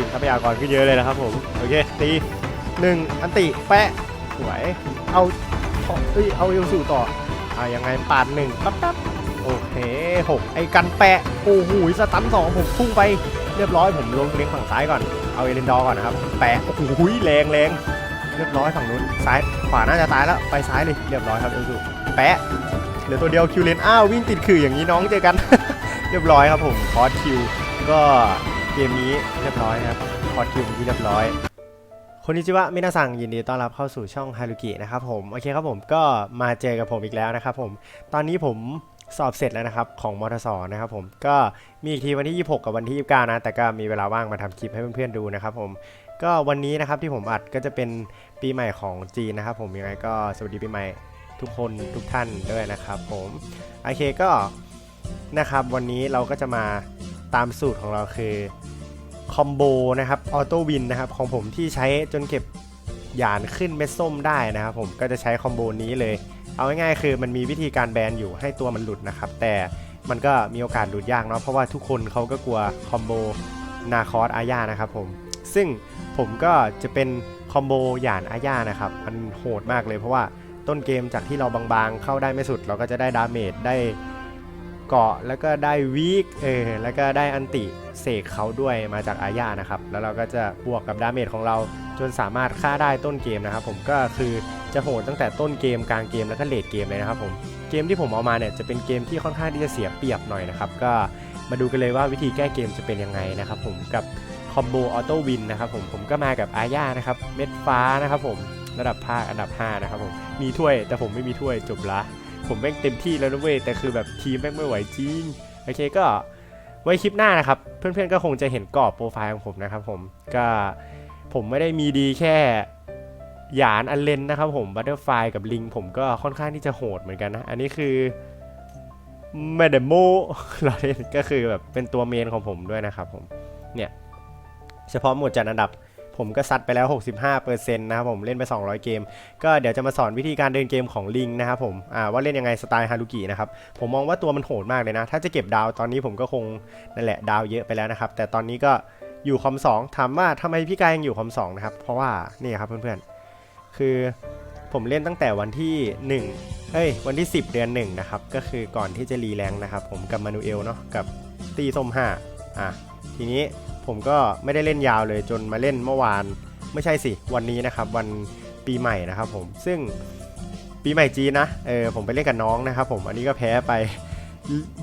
กินทรัพยากรขึ้นเยอะเลยนะครับผมโอเคตีหนึ่งอันติแปะสวยเอาเอาเอ้ยเอาเอลสู่ต่ออ่ายังไงปาดหนึ่งปั๊บปั๊บโอเคหกไอ้กันแปะโอ้โหสตันสองผมพุ่งไปเรียบร้อยผมลงเลี้ยงฝั่งซ้ายก่อนเอาเอเลนดอร์ก่อนนะครับแปะโอ้โหแรงแรงเรียบร้อยฝั่งนู้นซ้ายขวาน่าจะตายแล้วไปซ้ายเลยเรียบร้อยครับเอลสู่แปะเหลือตัวเดียวคิวเลนอ้าววิ่งติดขื่ออย่างนี้น้องเจอกัน เรียบร้อยครับผมคอสคิวก็ เกมนี้เรียบร้อยครับคอร์สคิวที่เรียบร้อยคนนิจิวะมินาซังยินดีต้อนรับเข้าสู่ช่องฮารุกินะครับผมโอเคครับผมก็มาเจอกับผมอีกแล้วนะครับผมตอนนี้ผมสอบเสร็จแล้วนะครับของมทสนะครับผมก็มีอีกทีวันที่ 26 กับวันที่ 29 นะ แต่ก็มีเวลาว่างมาทำคลิปให้เพื่อนๆดูนะครับผมก็วันนี้นะครับที่ผมอัดก็จะเป็นปีใหม่ของจีนนะครับผมยังไงก็สวัสดีปีใหม่ทุกคนทุกท่านด้วยนะครับผมโอเคก็นะครับวันนี้เราก็จะมาตามสูตรของเราคือ คอมโบนะครับออโต้วินนะครับของผมที่ใช้จนเก็บหยานขึ้นเม็ดส้มได้นะครับผมก็จะใช้คอมโบนี้เลย เอาง่ายๆคือมันมีวิธีการแบนอยู่ให้ตัวมันหลุดนะครับ แต่มันก็มีโอกาสหลุดยากเนาะเพราะว่าทุกคนเขาก็กลัวคอมโบนาคอสอาญานะครับผมซึ่งผมก็จะเป็นคอมโบหยานอาญานะครับมันโหดมากเลยเพราะว่าต้นเกมจากที่เราบางๆเข้าได้ไม่สุด เราก็จะได้ดาเมจได้ เกาะแล้วก็ได้วีคเออแล้วก็ได้อันติเสกเขาด้วยมาจากอาญานะครับ แล้วเราก็จะบวกกับดาเมจของเราจนสามารถฆ่าได้ต้นเกมนะครับ ผมก็คือจะโหดตั้งแต่ต้นเกมกลางเกมแล้วก็เลดเกมเลยนะครับผมเกมที่ผมเอามาเนี่ยจะเป็นเกมที่ค่อนข้างที่จะเสียเปรียบหน่อยนะครับก็มาดูกันเลยว่าวิธีแก้เกมจะเป็นยังไงนะครับผมกับคอมโบออโต้วินนะครับผมผมก็มากับอาญานะครับเม็ดฟ้านะครับผมระดับภาคอันดับ 5 นะครับผมมีถ้วยแต่ผมไม่มีถ้วยจบละ ผมแม่งเต็มที่แล้วนะเว้ยแต่คือแบบทีมแม่งไม่ไหวจริงโอเคก็ไว้คลิปหน้านะครับ เพื่อนๆก็คงจะเห็นกรอบโปรไฟล์ของผมนะครับผมก็ผมไม่ได้มีดีแค่หยานอันเลนนะครับผมบัตเตอร์ไฟกับลิงผมก็ค่อนข้างที่จะโหดเหมือนกันนะ อันนี้คือไม่ได้โมเราเล่นก็คือแบบเป็นตัวเมนของผมด้วยนะครับผมเนี่ยเฉพาะหมวดจัดอันดับ ผมก็ซัดไปแล้ว 65%นะครับผมเล่นไป 200 เกม ก็เดี๋ยวจะมาสอนวิธีการเดินเกมของลิงนะครับผมว่าเล่นยังไงสไตล์ฮารุกินะครับผมมองว่าตัวมันโหดมากเลยนะ ถ้าจะเก็บดาวตอนนี้ผมก็คงนั่นแหละดาวเยอะไปแล้วนะครับแต่ตอนนี้ก็อยู่คอม2ถามว่าทำไมพี่กายยังอยู่คอม2นะครับเพราะว่านี่ครับเพื่อนๆ คือผมเล่นตั้งแต่วันที่ 1 เฮ้ย วันที่ 10 เดือน 1 นะครับ ก็คือก่อนที่จะรีแรงนะครับ ผมกับมานูเอลเนาะกับตีส้ม5อะ ทีนี้ ผมก็ไม่ได้เล่นยาวเลยจนมาเล่นเมื่อวาน ไม่ใช่สิ วันนี้นะครับ วันปีใหม่นะครับผมซึ่งปีใหม่จีนนะเออผมไปเล่นกับน้องนะครับผมอันนี้ก็แพ้ไป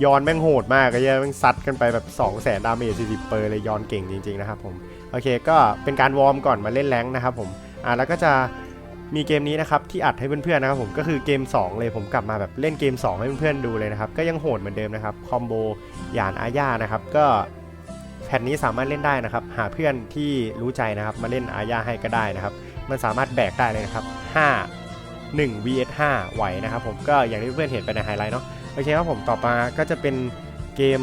ยอนแม่งโหดมากก็ยังแม่งซัดกันไปแบบ2 0 0แสนดาเมจ40เปอร์เลยยอนเก่งจริงๆนะครับผมโอเคก็เป็นการวอร์มก่อนมาเล่นแรงนะครับผมอ่าแล้วก็จะมีเกมนี้นะครับที่อัดให้เพื่อนๆนะครับผมก็คือเกม 2 เลยผมกลับมาแบบเล่นเกม 2 ให้เพื่อนๆดูเลยนะครับก็ยังโหดเหมือนเดิมนะครับคอมโบหยานอาญานะครับก็ แผ่นนี้สามารถเล่นได้นะครับ หาเพื่อนที่รู้ใจนะครับ มาเล่นอาญาให้ก็ได้นะครับ มันสามารถแบกได้เลยนะครับ 5 1 vs 5ไหวนะครับผมก็อย่างที่เพื่อนเห็นไปในไฮไลท์เนาะโอเคครับผมต่อมาก็จะเป็นเกม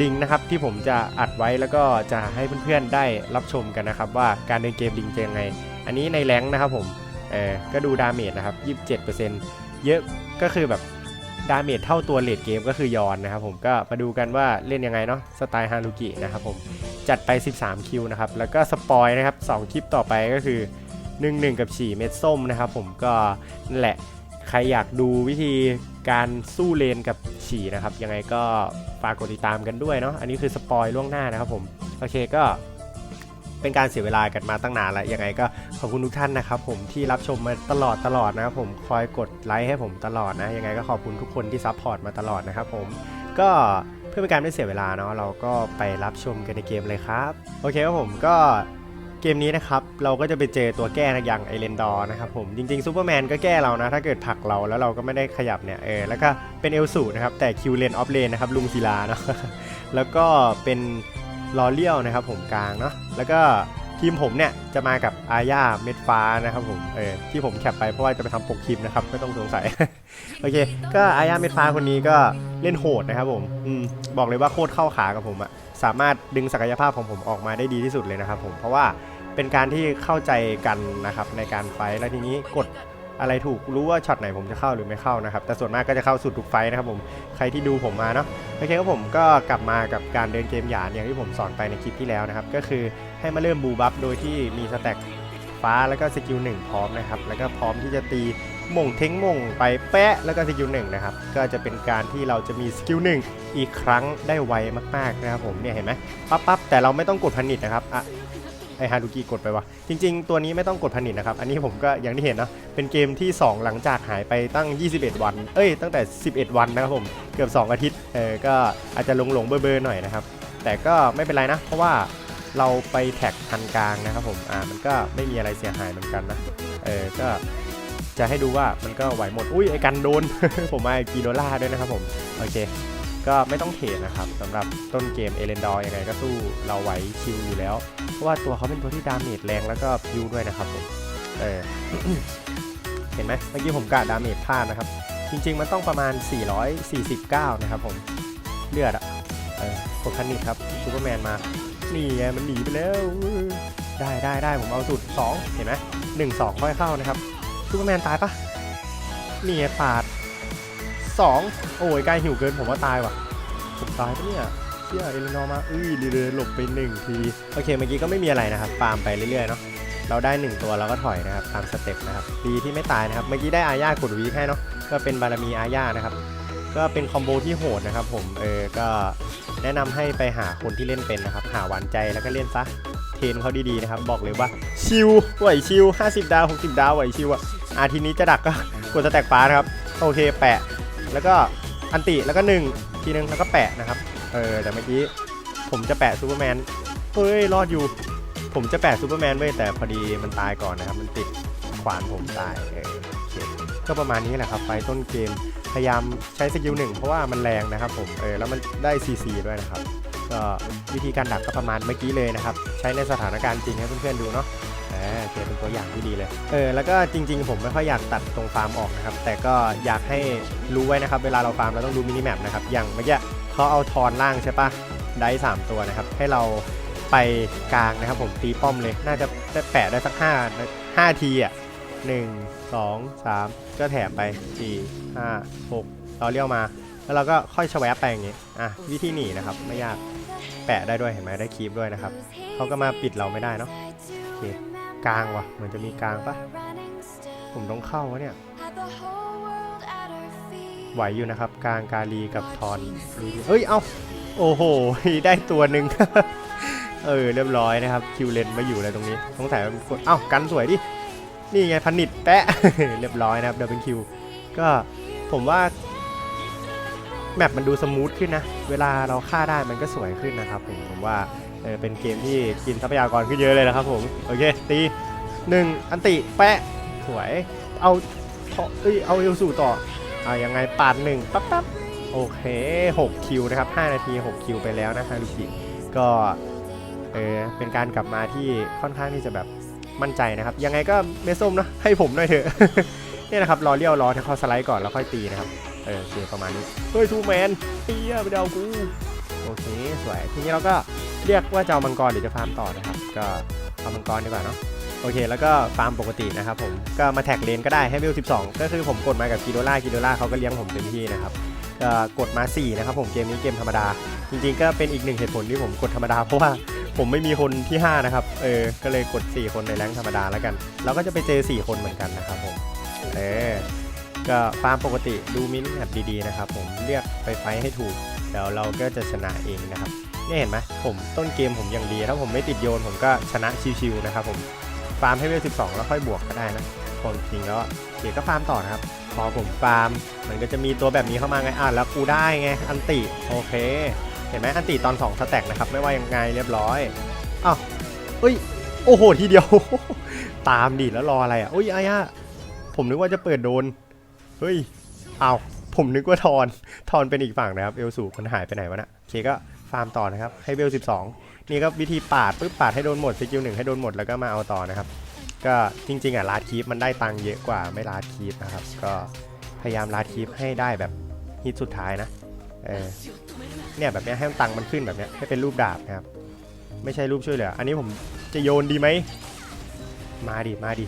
ลิงนะครับที่ผมจะอัดไว้แล้วก็จะให้เพื่อนๆได้รับชมกันนะครับ ว่าการเดินเกมลิงจะยังไง อันนี้ในแรงนะครับผมเออก็ดูดาเมจนะครับ 27%เยอะก็คือแบบ ดาเมจเท่าตัวเลดเกมก็คือยอนนะครับผมก็มาดูกันว่าเล่นยังไงเนาะสไตล์ฮารุกินะครับผมจัดไป 13 คิวนะครับ แล้วก็สปอยนะครับ 2 คลิปต่อไปก็คือ 1 1 กับฉี่เม็ดส้มนะครับผมก็นั่นแหละใครอยากดูวิธีการสู้เลนกับฉี่นะครับ ยังไงก็ฝากกดติดตามกันด้วยเนาะอันนี้คือสปอยล่วงหน้านะครับผม โอเคก็ เป็นการเสียเวลากันมาตั้งนานแล้วยังไงก็ขอบคุณทุกท่านนะครับผมที่รับชมมาตลอดตลอดนะครับผมคอยกดไลค์ให้ผมตลอดนะยังไงก็ขอบคุณทุกคนที่ซัพพอร์ตมาตลอดนะครับผมก็เพื่อเป็นการไม่เสียเวลาเนาะเราก็ไปรับชมกันในเกมเลยครับ โอเคครับผมก็เกมนี้นะครับเราก็จะไปเจอตัวแก้อย่างไอเลนดอร์นะครับผมจริงๆซูเปอร์แมนก็แก้เรานะ ถ้าเกิดผลักเราแล้วเราก็ไม่ได้ขยับเนี่ยเออแล้วก็เป็นเอลสูนะครับแต่คิวเลนออฟเลนนะครับลุงศิลาเนาะแล้วก็เป็น ลอเลียวนะครับผมกลางเนาะแล้วก็ทีมผมเนี่ยจะมากับอาญาเม็ดฟ้านะครับผมเออที่ผมแคปไปเพราะว่าจะไปทำปกคลิปนะครับไม่ต้องสงสัย โอเค ก็อาญาเม็ดฟ้าคนนี้ก็เล่นโหดนะครับผมอืมบอกเลยว่าโคตรเข้าขากับผมอะสามารถดึงศักยภาพของผมออกมาได้ดีที่สุดเลยนะครับผมเพราะว่าเป็นการที่เข้าใจกันนะครับในการไฟแล้วทีนี้กด อะไรถูกรู้ว่าช็อตไหนผมจะเข้าหรือไม่เข้านะครับ แต่ส่วนมากก็จะเข้าสุดทุกไฟนะครับผมใครที่ดูผมมาเนาะโอเคครับผมก็กลับมากับการเดินเกมหยานอย่างที่ผมสอนไปในคลิปที่แล้วนะครับ ก็คือให้มาเริ่มบูบัฟโดยที่มีสแต็กฟ้าแล้วก็สกิลหนึ่งพร้อมนะครับแล้วก็พร้อมที่จะตีม่งเท้งม่งไปแปะแล้วก็สกิลหนึ่งนะครับก็จะเป็นการที่เราจะมีสกิลหนึ่งอีกครั้งได้ไวมากๆนะครับผมเนี่ยเห็นไหมปั๊บปั๊บแต่เราไม่ต้องกดพันิดนะครับอะ ไอฮารุกิกดไปวะ จริง ๆ ตัวนี้ไม่ต้องกดผนิตนะครับ อันนี้ผมก็อย่างที่เห็นเนาะเป็นเกมที่ 2 หลังจากหายไปตั้ง 21 วัน เอ้ย ตั้งแต่ 11 วันนะครับผม เกือบ 2 อาทิตย์ เออ ก็อาจจะหลงหลงๆเบอร์เบอร์หน่อยนะครับ แต่ก็ไม่เป็นไรนะ เพราะว่าเราไปแท็กทันกลางนะครับผม อ่า มันก็ไม่มีอะไรเสียหายเหมือนกันนะ เออ ก็จะให้ดูว่ามันก็ไหวหมด อุ้ยไอกันโดน ผมมากีโดล่าด้วยนะครับผม โอเค ก็ไม่ต้องเทรดนะครับสำหรับต้นเกมเอเลนดอร์ยังไงก็สู้เราไหวชิวอยู่แล้ว เพราะว่าตัวเขาเป็นตัวที่ดาเมจแรงแล้วก็พิวด้วยนะครับผมเออเห็นไหมเมื่อกี้ผมกะดาเมจพลาดนะครับ จริง ๆ มันต้องประมาณ 449 นะครับผมเลือดอะเออกดพันนิดครับซูเปอร์แมนมานี่ไงมันหนีไปแล้วได้ได้ได้ผมเอาสุด 2 เห็นไหมหนึ่งสองค่อยเข้านะครับซูเปอร์แมนตายปะนี่ไงปาด 2 โอ้ยใกล้หิวเกินผมว่าตายว่ะ ผมตายปะเนี่ยเชี่ยเอเลนอมาอุ้ยเรือหลบไปหนึ่งที โอเคเมื่อกี้ก็ไม่มีอะไรนะครับฟาร์มไปเรื่อยๆเนาะเราได้ 1 ตัวเราก็ถอยนะครับตามสเต็ปนะครับดีที่ไม่ตายนะครับเมื่อกี้ได้อาญากดวีคให้เนาะก็เป็นบารมีอาญานะครับก็เป็นคอมโบที่โหดนะครับผมเออก็แนะนำให้ไปหาคนที่เล่นเป็นนะครับหาหวานใจแล้วก็เล่นซะเทนเขาดีๆนะครับบอกเลยว่าชิวไหวชิว 50 ดาว 60 ดาวไหวชิวอะอะทีนี้จะดักก็กดสแต็กฟ้านะครับโอเคแปะ แล้วก็อันติแล้วก็หนึ่งทีนึงแล้วก็แปะนะครับ เออแต่เมื่อกี้ผมจะแปะซูเปอร์แมนเฮ้ยรอดอยู่ ผมจะแปะซูเปอร์แมนไว้ยแต่พอดีมันตายก่อนนะครับ มันติดขวานผมตายเออโอเคก็ประมาณนี้แหละครับไฟต้นเกมพยายามใช้สกิลหนึ่งเพราะว่ามันแรงนะครับผมเออแล้วมันได้ CC ด้วยนะครับก็วิธีการดักก็ประมาณเมื่อกี้เลยนะครับ ใช้ในสถานการณ์จริงให้เพื่อนๆดูเนาะ อโอเคเป็นตัวอย่างที่ดีเลยเออแล้วก็จริง ๆ ผมไม่ค่อยอยากตัดตรงฟาร์มออกนะครับ แต่ก็อยากให้รู้ไว้นะครับ เวลาเราฟาร์มเราต้องดูมินิแมปนะครับอย่างเมื่อกี้เขาเอาทอนล่างใช่ปะได้สามตัวนะครับ ให้เราไปกลางนะครับ ผมตีป้อมเลยน่าจะได้แปะได้สักห้าห้าทีอะหนึ่งสองสามก็แถมไปสี่ห้าหกเราเลี้ยวมา แล้วเราก็ค่อยชแวบไปอย่างงี้อะวิธีหนีนะครับไม่ยากแปะได้ด้วยเห็นไหมได้คีบด้วยนะครับเขาก็มาปิดเราไม่ได้เนาะโอเค กลางว่ะ เหมือนจะมีกลางปะผมต้องเข้าวะเนี่ย ไหวอยู่นะครับ กลางกาลีกับทอนเฮ้ย เอาโอ้โห ได้ตัวหนึ่ง เออ เรียบร้อยนะครับ คิวเลนมาอยู่อะไรตรงนี้สงสัยมันกดเอ้ากันสวยดิ นี่ไงพันนิดแปะ เรียบร้อยนะครับเดับเบิลคิว ก็ผมว่าแมปมันดูสมูทขึ้นนะ เวลาเราฆ่าได้มันก็สวยขึ้นนะครับผมผมว่า เออเป็นเกมที่กินทรัพยากรขึ้นเยอะเลยนะครับผม โอเค ตีหนึ่งอันติแปะสวย เอาเทาะเอ้ยเอาเอลสู่ต่อเอายังไงปาดหนึ่งปั๊บปั๊บโอเค 6 คิวนะครับ 5 นาที 6 คิวไปแล้วนะฮารุกิก็เออเป็นการกลับมาที่ค่อนข้างที่จะแบบมั่นใจนะครับ ยังไงก็เมส้มนะให้ผมหน่อยเถอะนี่นะครับรอเลี้ยวรอให้เขาสไลด์ก่อนแล้วค่อยตีนะครับเออโอเคประมาณนี้เฮ้ยทูแมนเฮียไปเดากูโอเคสวยทีนี้เราก็ เรียกว่าจะเอามังกรหรือจะฟาร์มต่อนะครับ ก็เอามังกรดีกว่าเนาะโอเค แล้วก็ฟาร์มปกตินะครับผมก็มาแท็กเลนก็ได้ให้เวล12 ก็คือผมกดมากับกิโดล่ากิโดล่าเขาก็เลี้ยงผมเต็มที่นะครับก็กดมา 4 นะครับผมเกมนี้เกมธรรมดา จริงๆ ก็เป็นอีกหนึ่งเหตุผลที่ผมกดธรรมดาเพราะว่าผมไม่มีคนที่ 5 นะครับ เออ ก็เลยกด 4 คนในแรงธรรมดาแล้วกัน เราก็จะไปเจอ 4 คนเหมือนกันนะครับผม เออ ก็ฟาร์มปกติดูมินแมปดีๆนะครับผม เลือกไปไฟให้ถูกเดี๋ยวเราก็จะชนะเองนะครับ เนี่ยเห็นไหมผมต้นเกมผมอย่างดี ถ้าผมไม่ติดโยนผมก็ชนะชิวๆนะครับผมฟาร์มให้เวล12 แล้วค่อยบวกก็ได้นะความจริงแล้วเดี๋ยวก็ฟาร์มต่อนะครับ พอผมฟาร์มมันก็จะมีตัวแบบนี้เข้ามาไงอะแล้วกูได้ไงอันติโอเค เห็นไหมอันติตอน2สแต็กนะครับไม่ว่ายังไงเรียบร้อยอ้าวเอ้ยโอ้โหทีเดียว ตามดิแล้วรออะไรอะอุ้ยอายะผมนึกว่าจะเปิดโดนเฮ้ยเอาวผมนึกว่าทอนทอนเป็นอีกฝั่งนะครับเอลสูมันหายไปไหนวะนะโอเคก็ ฟาร์มต่อนะครับให้เวล 12 นี่ก็วิธีปาดปุ๊บปาดให้โดนหมดสกิลหนึ่งให้โดนหมดแล้วก็มาเอาต่อนะครับ ก็จริงๆอะลาดคีปมันได้ตังค์เยอะกว่าไม่ลาดคีปนะครับ ก็พยายามลาดคีปให้ได้แบบฮิตสุดท้ายนะเออเนี่ยแบบเนี้ยให้ตังค์มันขึ้นแบบเนี้ยให้เป็นรูปดาบนะครับ ไม่ใช่รูปช่วยเหลือ อันนี้ผมจะโยนดีไหมมาดิมาดิ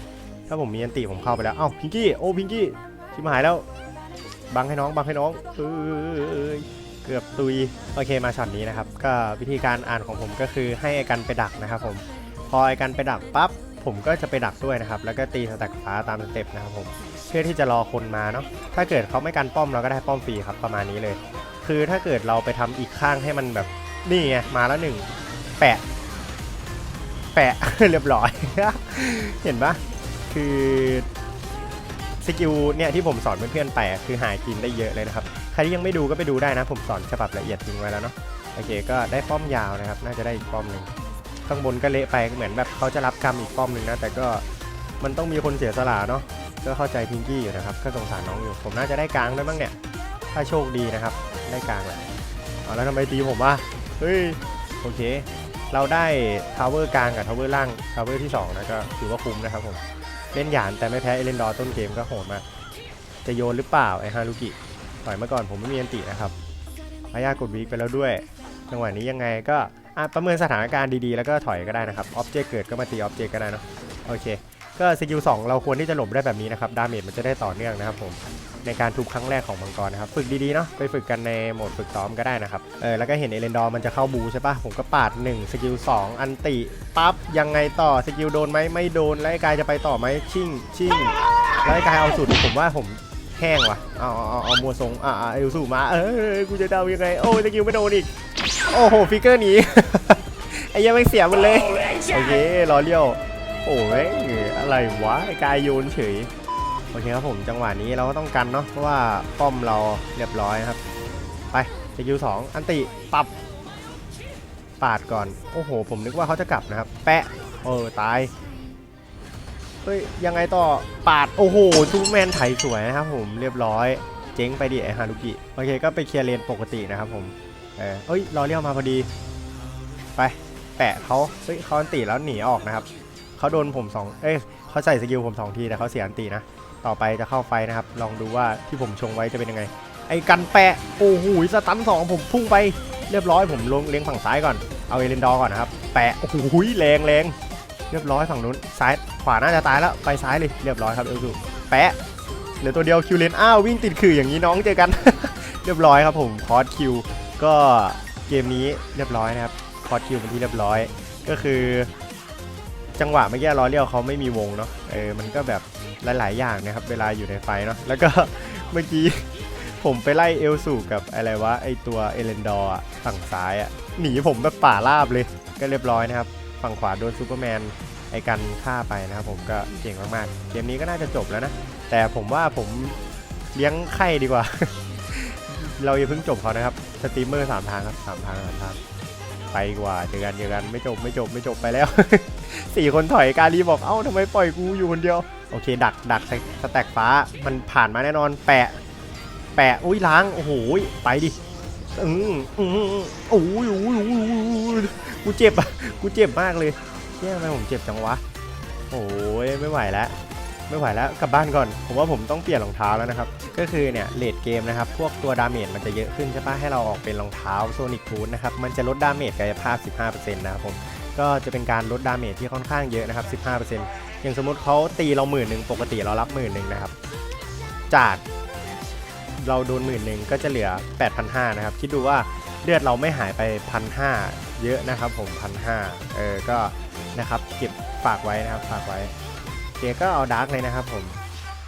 ถ้าผมมีอันติผมเข้าไปแล้วเอ้าพิงกี้โอ้พิงกี้ชิบหายแล้วบังให้น้องบังให้น้องเอ้ย เกือบตุยโอเคมาช็อตนี้นะครับก็วิธีการอ่านของผมก็คือให้ไอกันไปดักนะครับผมพอไอกันไปดักปั๊บผมก็จะไปดักด้วยนะครับแล้วก็ตีสแต็กฟ้าตามสเต็ปนะครับผมเพื่อที่จะรอคนมาเนาะถ้าเกิดเขาไม่กันป้อมเราก็ได้ป้อมฟรีครับประมาณนี้เลย คือถ้าเกิดเราไปทำอีกข้างให้มันแบบนี่ไงมาแล้วหนึ่งแปะแปะเรียบร้อย เห็นปะคือสกิลเนี่ยที่ผมสอนเพื่อนๆไปะคือหายกินได้เยอะเลยนะครับ ครที่ยังไม่ดูก็ไปดูได้นะ ผมสอนฉบับละเอียดทิ้งไว้แล้วเนาะโอเคก็ได้ป้อมยาวนะครับ น่าจะได้อีกป้อมหนึ่งข้างบนก็เละไปเหมือนแบบเขาจะรับกรรมอีกป้อมหนึ่งนะแต่ก็มันต้องมีคนเสียสละเนาะก็เข้าใจพิงกี้อยู่นะครับก็สงสารน้องอยู่ ผมน่าจะได้กลางด้วยมั้งเนี่ย ถ้าโชคดีนะครับ ได้กลางแหละเอาแล้วทำไมตีผมวะเฮ้ยโอเค เราได้ทาวเวอร์กลางกับทาวเวอร์ล่างทาวเวอร์ที่2นะก็ถือว่าคุ้มนะครับผมเล่นหยานแต่ไม่แพ้เอเลนดอร์ต้นเกมก็โหดมากจะโยนหรือเปล่าไอฮารุกิ ถอยมาก่อนผมไม่มีอันตินะครับพายากดวีคไปแล้วด้วย จังหวะนี้ยังไงก็ประเมินสถานการณ์ดีๆ แล้วก็ถอยก็ได้นะครับออบเจกต์เกิดก็มาตีออบเจกต์ก็ได้นะโอเค ก็สกิล2เราควรที่จะหลบได้แบบนี้นะครับดาเมจมันจะได้ต่อเนื่องนะครับผมในการทุบครั้งแรกของมังกรนะครับฝึกดีๆเนาะไปฝึกกันในโหมดฝึกซ้อมก็ได้นะครับเออแล้วก็เห็นเอเลนดอร์มันจะเข้าบูใช่ปะผมก็ปาด 1 สกิล 2 อันติปั๊บยังไงต่อสกิลโดนไหมไม่โดนแล้วไอ้กายจะไปต่อไหมชิ่งชิ่งแล้วไอ้กายเอาสุดผมว่าผม แห้งว่ะ เอาเอาเอามัวทรงอ่าอ่าเอลสูมา เออกูจะเดายังไง โอ้สกิลไม่โดนอีก โอ้โห ฟิกเกอร์หนี ไอ้ยังไม่เสียหมดเลย โอเครอเลี้ยว โอ้ยอะไรวะไอ้กายโยนเฉย โอเคครับผมจังหวะนี้เราก็ต้องกันเนาะ เพราะว่าป้อมเราเรียบร้อยครับ ไปสกิลสองอันติปับ ปาดก่อน โอ้โห ผมนึกว่าเขาจะกลับนะครับ แปะ เออ ตาย เฮ้ย ยังไงต่อ ปาด โอ้โหซูเปอร์แมนไถสวยนะครับผม เรียบร้อย เจ๊งไปดิไอฮารุกิ โอเค ก็ไปเคลียร์เลนปกตินะครับผม เออเอ้ย รอเลี้ยวมาพอดี ไป แปะเขาเฮ้ยเขาอันติแล้วหนีออกนะครับ เขาโดนผมสองเอ้ยเขาใส่สกิลผมสองทีแต่เขาเสียอันตินะ ต่อไปจะเข้าไฟนะครับ ลองดูว่าที่ผมชงไว้จะเป็นยังไง ไอ้กันแปะ โอ้โห สตันสองผมพุ่งไป เรียบร้อย ผมลงเลี้ยงฝั่งซ้ายก่อน เอาเอเลนดอร์ก่อนนะครับ แปะ โอ้โห แรงแรง เรียบร้อยฝั่งนู้นซ้ายขวาน่าจะตายแล้วไปซ้ายเลยเรียบร้อยครับเอลซูแปะเหลือตัวเดียวคิวเลนอ้าววิ่งติดขื่ออย่างนี้น้องเจอกัน เรียบร้อยครับผมคอร์สคิวก็เกมนี้เรียบร้อยนะครับคอร์สคิวเป็นที่เรียบร้อย ก็คือ จังหวะเมื่อกี้ล้อเลี้ยวเขาไม่มีวงเนาะเออมันก็แบบหลาย ๆ อย่างนะครับเวลาอยู่ในไฟเนาะแล้วก็เมื่อกี้ผมไปไล่เอลสูกับอะไรวะไอตัวเอเลนดอร์ฝั่งซ้ายอะหนีผมแบบป่าราบเลยก็เรียบร้อยนะครับ ฝั่งขวาโดนซูเปอร์แมนไอกันฆ่าไปนะครับผมก็เก่งมากๆ เกมนี้ก็น่าจะจบแล้วนะ แต่ผมว่าผมเลี้ยงไข่ดีกว่า เราอย่าเพิ่งจบเขานะครับ สตรีมเมอร์สามทางครับสามทางสามทางไปกว่าเจอกันเจอกันไม่จบไม่จบไม่จบไปแล้วสี่คนถอยการีบอกเอ้าทำไมปล่อยกูอยู่คนเดียวโอเค ดักดักสสแต็กฟ้ามันผ่านมาแน่นอนแปะ แปะอุ้ยล้างโอ้โหไปดิ อืมอืมโอ้ยโอ้ยโอ้ยกูเจ็บอะกูเจ็บมากเลยเฮ้ยทำไมผมเจ็บจังวะโอ้ยไม่ไหวแล้วไม่ไหวแล้วกลับบ้านก่อน ผมว่าผมต้องเปลี่ยนรองเท้าแล้วนะครับ ก็คือเนี่ยเลดเกมนะครับ พวกตัวดาเมจมันจะเยอะขึ้นใช่ปะให้เราออกเป็นรองเท้าโซนิกบูทนะครับ มันจะลดดาเมจกายภาพ 15%นะครับผม ก็จะเป็นการลดดาเมจที่ค่อนข้างเยอะนะครับ 15%อย่างสมมติเขาตีเราหมื่นหนึ่งปกติเรารับหมื่นหนึ่งนะครับ จาก เราโดนหมื่นหนึ่งก็จะเหลือ 8,500นะครับ คิดดูว่าเลือดเราไม่หายไปพันห้าเยอะนะครับผมพันห้าเออ ก็นะครับเก็บฝากไว้นะครับฝากไว้เจก็เอาดาร์กเลยนะครับผม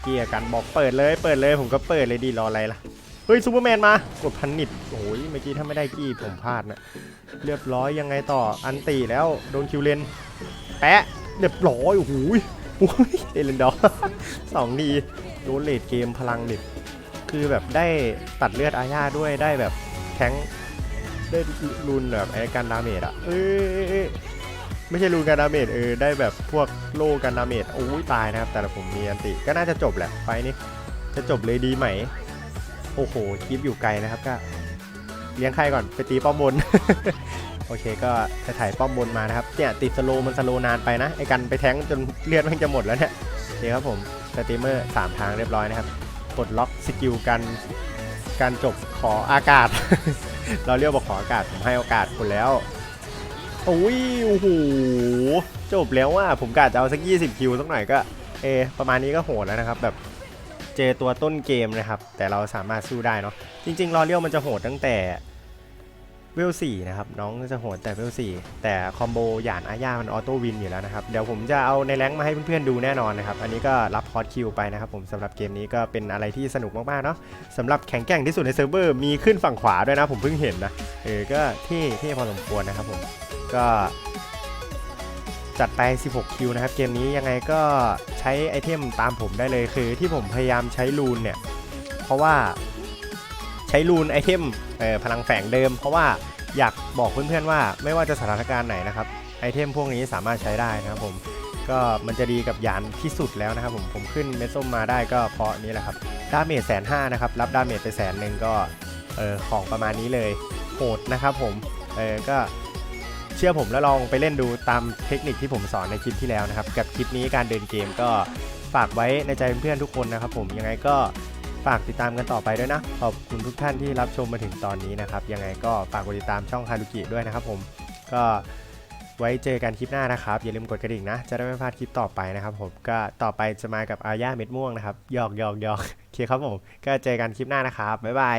เกียร์กันบอกเปิดเลยเปิดเลยผมก็เปิดเลยดีรออะไรล่ะ เฮ้ยซูเปอร์แมนมากดพันนิดโอ้ยเมื่อกี้ถ้าไม่ได้กี้ผมพลาดนะเรียบร้อยยังไงต่ออันตีแล้วโดนคิวเลนแปะเรียบร้อยโอ้โหยโอ้ยเอเลนดอสองดีโดนเลดเกมพลังเดิ คือแบบได้ตัดเลือดอาญาด้วยได้แบบแข้งได้รุนแบบไอ้การดาเมจอะเอ้ยไม่ใช่รูนการดาเมจเออได้แบบพวกโล่การดาเมจโอ้ยตายนะครับ แต่ละผมมีอันติก็น่าจะจบแหละไฟนี้จะจบเลยดีไหม โอ้โหคลิปอยู่ไกลนะครับก็เลี้ยงใครก่อนไปตีป้อมบน โอเคก็จะถ่ายป้อมบนมานะครับเนี่ยติดสโลมันสโลนานไปนะไอ้กันไปแท้งจนเลือดมันจะหมดแล้วเนี่ยโอเคครับผมสตรีมเมอร์สามทางเรียบร้อยนะครับ ปลดล็อกสกิลกันการจบขออากาศ เราเรียกว่าขออากาศผมให้โอกาสคุณแล้วโอ้ยโอ้โหจบแล้วว่าผมกะจะเอาสัก 20 คิวสักหน่อยก็เอประมาณนี้ก็โหดแล้วนะครับ แบบเจอตัวต้นเกมนะครับ แต่เราสามารถสู้ได้เนาะจริงๆรอเลี้ยวมันจะโหดตั้งแต่ เวลสี่นะครับน้องจะโหดแต่เวลสี่แต่คอมโบหยานอาญามันออโต้วินอยู่แล้วนะครับ เดี๋ยวผมจะเอาในแรงมาให้เพื่อนๆดูแน่นอนนะครับ อันนี้ก็รับคอร์สคิวไปนะครับผมสำหรับเกมนี้ก็เป็นอะไรที่สนุกมากๆเนาะสำหรับแข่งแกร่งที่สุดในเซิร์ฟเวอร์มีขึ้นฝั่งขวาด้วยนะผมเพิ่งเห็นนะเออก็เท่เท่พอสมควรนะครับผมก็จัดไป 16 คิวนะครับ เกมนี้ยังไงก็ใช้ไอเทมตามผมได้เลยคือที่ผมพยายามใช้รูนเนี่ย เพราะว่า ใช้รูนไอเทมเออพลังแฝงเดิม เพราะว่าอยากบอกเพื่อนๆว่าไม่ว่าจะสถานการณ์ไหนนะครับไอเทมพวกนี้สามารถใช้ได้นะครับผมก็มันจะดีกับยานที่สุดแล้วนะครับผมผมขึ้นเมส้มมาได้ก็เพราะนี้แหละครับดาเมจแสนห้านะครับรับดาเมจไปแสนหนึ่งก็เออของประมาณนี้เลยโหดนะครับผมเออก็เชื่อผมแล้วลองไปเล่นดูตามเทคนิคที่ผมสอนในคลิปที่แล้วนะครับ กับคลิปนี้การเดินเกมก็ฝากไว้ในใจเพื่อนๆทุกคนนะครับผมยังไงก็ ฝากติดตามกันต่อไปด้วยนะ ขอบคุณทุกท่านที่รับชมมาถึงตอนนี้นะครับ ยังไงก็ฝากกดติดตามช่องฮารุกิด้วยนะครับผมก็ไว้เจอกันคลิปหน้านะครับ อย่าลืมกดกระดิ่งนะ จะได้ไม่พลาดคลิปต่อไปนะครับผมก็ต่อไปจะมากับอาญาเม็ดม่วงนะครับหยอกหยอกหยอกโอเคครับผม ก็เจอกันคลิปหน้านะครับบ๊ายบาย